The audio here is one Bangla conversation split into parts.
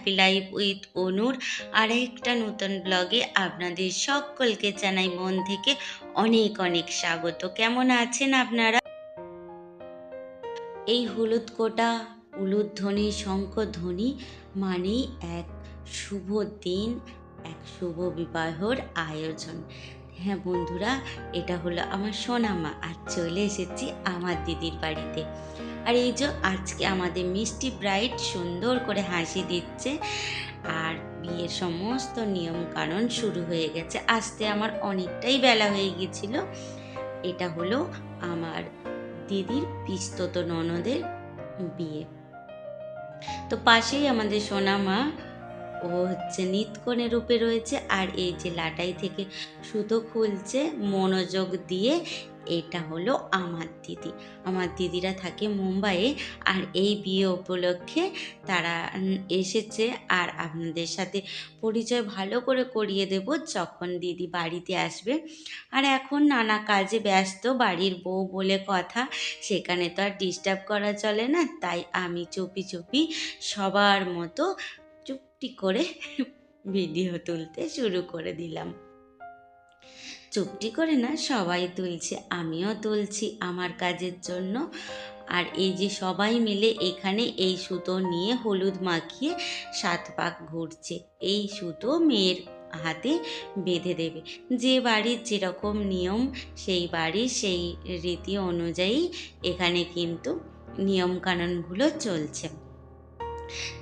হ্যাপি লাইফ উইথ অনুর আরেকটা নতুন ব্লগে আপনাদের সকলকে জানাই মন থেকে অনেক অনেক স্বাগত। কেমন আছেন আপনারা? এই হলুদ কোটা উলুধ্বনি শঙ্খধ্বনি মানেই এক শুভ দিন, এক শুভ বিবাহর আয়োজন। হ্যাঁ বন্ধুরা, এটা হলো আমার সোনামা, আর চলে এসেছি আমার দিদির বাড়িতে। আর এই যে আজকে আমাদের মিষ্টি ব্রাইট সুন্দর করে হাসি দিচ্ছে আর বিয়ের সমস্ত নিয়ম কানুন শুরু হয়ে গেছে। আসতে আমার অনেকটাই বেলা হয়ে গিয়েছিল এটা হলো আমার দিদির পিস্তত ননদের বিয়ে। তো পাশেই আমাদের সোনামা, ও হচ্ছে নিতকনে রূপে রয়েছে আর এই যে লাটাই থেকে সুতো খুলছে, মনোযোগ দিয়ে এটা হলো আমার দিদি। আমার দিদিরা থাকে মুম্বাইয়ে আর এই বিয়ে উপলক্ষে তারা এসেছে আর আপনাদের সাথে পরিচয় ভালো করে করিয়ে দেব যখন দিদি বাড়িতে আসবে। আর এখন নানা কাজে ব্যস্ত, বাড়ির বউ বলে কথা, সেখানে তো আর ডিস্টার্ব করা চলে না, তাই আমি চুপি চুপি সবার মতো চুপটি করে ভিডিও তুলতে শুরু করে দিলাম। চুপটি করে না সবাই তুলছে, আমিও তুলছি আমার কাজের জন্য। আর এই যে সবাই মিলে এখানে এই সুতো নিয়ে হলুদ মাখিয়ে সাত পাক ঘুরছে, এই সুতো মেয়ের হাতে বেঁধে দেবে। যে বাড়ির যেরকম নিয়ম, সেই বাড়ির সেই রীতি অনুযায়ী এখানে কিন্তু নিয়মকানুনগুলো চলছে।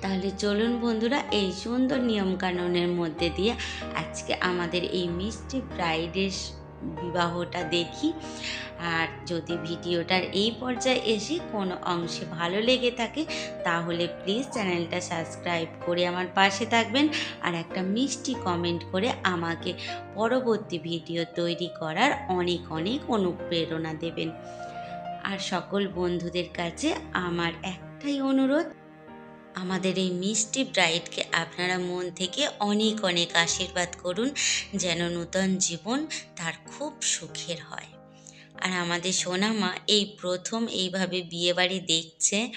তাহলে চলুন বন্ধুরা, এই সুন্দর নিয়মকানুনের মধ্যে দিয়ে আজকে আমাদের এই মিষ্টি ব্রাইডের বিবাহটা দেখি। আর যদি ভিডিওটার এই পর্যায়ে এসে কোনো অংশে ভালো লেগে থাকে, তাহলে প্লিজ চ্যানেলটা সাবস্ক্রাইব করে আমার পাশে থাকবেন আর একটা মিষ্টি কমেন্ট করে আমাকে পরবর্তী ভিডিও তৈরি করার অনেক অনেক অনুপ্রেরণা দেবেন। আর সকল বন্ধুদের কাছে আমার একটাই অনুরোধ আমাদের এই মিষ্টি ব্রাইডকে আপনারা মন থেকে অনেক অনেক আশীর্বাদ করুন, যেন নূতন জীবন তার খুব সুখের হয়। আর আমাদের সোনামা এই প্রথম এইভাবে বিয়েবাড়ি দেখছে।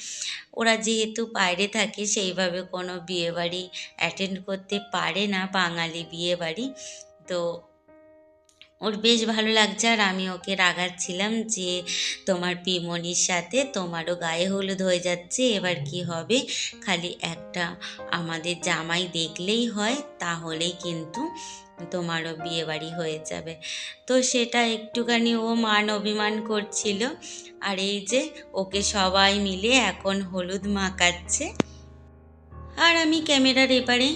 ওরা যেহেতু বাইরে থাকে, সেইভাবে কোনো বিয়েবাড়ি অ্যাটেন্ড করতে পারে না, বাঙালি বিয়েবাড়ি। তো ওর বেশ ভালো লাগছে আর আমি ওকে রাগাচ্ছিলাম যে তোমার পিমনির সাথে তোমারও গায়ে হলুদ হয়ে যাচ্ছে, এবার কি হবে? খালি একটা আমাদের জামাই দেখলেই হয়, তাহলেই কিন্তু তোমারও বিয়ে বাড়ি হয়ে যাবে। তো সেটা একটুখানি ও মান অভিমান করছিল। আর এই যে ওকে সবাই মিলে এখন হলুদ মাখাচ্ছে। আর আমি ক্যামেরার এপারে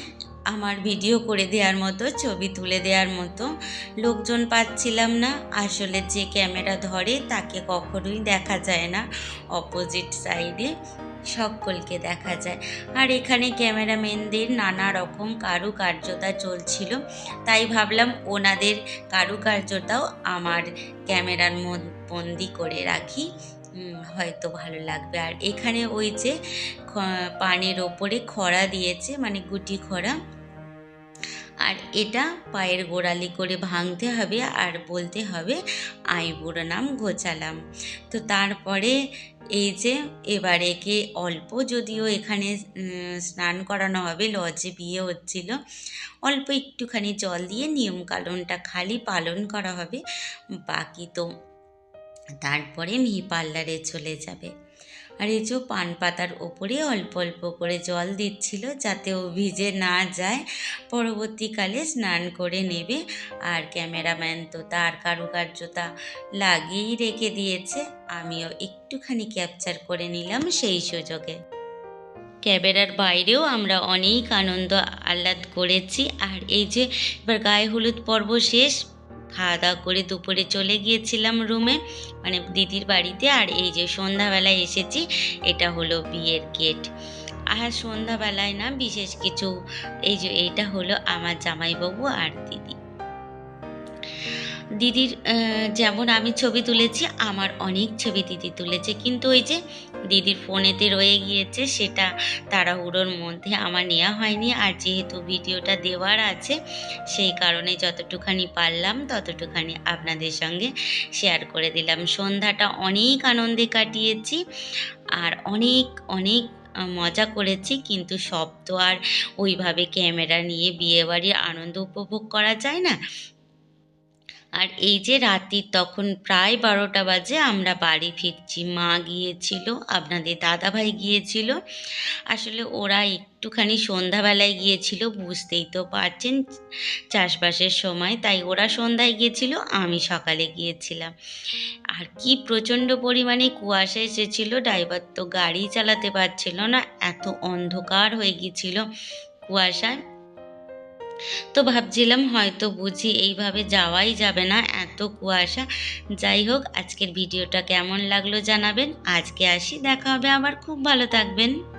আমার ভিডিও করে দেওয়ার মতো, ছবি তুলে দেওয়ার মতো। লোকজন পাচ্ছিলাম না। আসলে যে ক্যামেরা ধরে তাকে কখনোই দেখা যায় না। অপোজিট সাইডে সকলকে দেখা যায়। আর এখানে ক্যামেরাম্যানদের নানা রকম কারুকার্যতা চলছিল। তাই ভাবলাম ওনাদের কারুকার্যটাও আমার ক্যামেরার বন্দি করে রাখি। হয়তো ভালো লাগবে। আর এখানে ওই যে পানের ওপরে খরা দিয়েছে মানে গুটি খরা আর এটা পায়ের গোড়ালি করে ভাঙতে হবে আর বলতে হবে, আই, বুড়ো নাম ঘোচালাম। তো তারপরে এই যে এবার একে অল্প যদিও এখানে স্নান করানো হবে, লজে বিয়ে হচ্ছিল, অল্প একটুখানি জল দিয়ে নিয়মকানুনটা খালি পালন করা হবে, বাকি তো তারপরে মিহি পার্লারে চলে যাবে। আর এই যে পান পাতার ওপরে অল্প অল্প করে জল দিচ্ছিল যাতে ও ভিজে না যায়। পরবর্তীকালে স্নান করে নেবে। আর ক্যামেরাম্যান তো তার কারুকার্যতা লাগিয়েই রেখে দিয়েছে। আমিও একটুখানি ক্যাপচার করে নিলাম সেই সুযোগে। ক্যামেরার বাইরেও আমরা অনেক আনন্দ আহ্লাদ করেছি। আর এই যে এবার গায়ে হলুদ পর্ব শেষ খাওয়া দাওয়া করে দুপুরে চলে গিয়েছিলাম রুমে মানে দিদির বাড়িতে আর এই যে সন্ধ্যাবেলায় এসেছি, এটা হলো বিয়ের গেট আর সন্ধ্যাবেলায় না বিশেষ কিছু, এই যে এইটা হলো আমার জামাইবাবু আর দিদি। দিদির যেমন আমি ছবি তুলেছি, আমার অনেক ছবি দিদি তুলেছে। কিন্তু ওই যে দিদির ফোনেতে রয়ে গিয়েছে, সেটা তাড়াহুড়োর মধ্যে আমার নেওয়া হয়নি। আর যেহেতু ভিডিওটা দেওয়ার আছে, সেই কারণে যতটুখানি পারলাম, ততটুখানি আপনাদের সঙ্গে শেয়ার করে দিলাম। সন্ধ্যাটা অনেক আনন্দে কাটিয়েছি আর অনেক অনেক মজা করেছি। কিন্তু সব তো আর ওইভাবে ক্যামেরা নিয়ে বিয়েবাড়ির আনন্দ উপভোগ করা যায় না। আর এই যে রাত্রি তখন প্রায় বারোটা বাজে, আমরা বাড়ি ফিরছি। মা গিয়েছিল, আপনাদের দাদাভাই গিয়েছিল। আসলে ওরা একটুখানি সন্ধ্যাবেলায় গিয়েছিল, বুঝতেই তো পারছেন চাষবাসের সময়, তাই ওরা সন্ধ্যায় গিয়েছিল, আমি সকালে গিয়েছিলাম। আর কি প্রচণ্ড পরিমাণে কুয়াশা এসেছিল, ড্রাইভার তো গাড়ি চালাতে পারছিল না, এত অন্ধকার হয়ে গিয়েছিল কুয়াশায়। তো ভাবছিলাম হয়তো বুঝি এইভাবে যাওয়াই যাবে না, এত কুয়াশা। যাই হোক, আজকের ভিডিওটা কেমন লাগল জানাবেন। আজকে আসি, দেখা হবে আবার। খুব ভালো থাকবেন।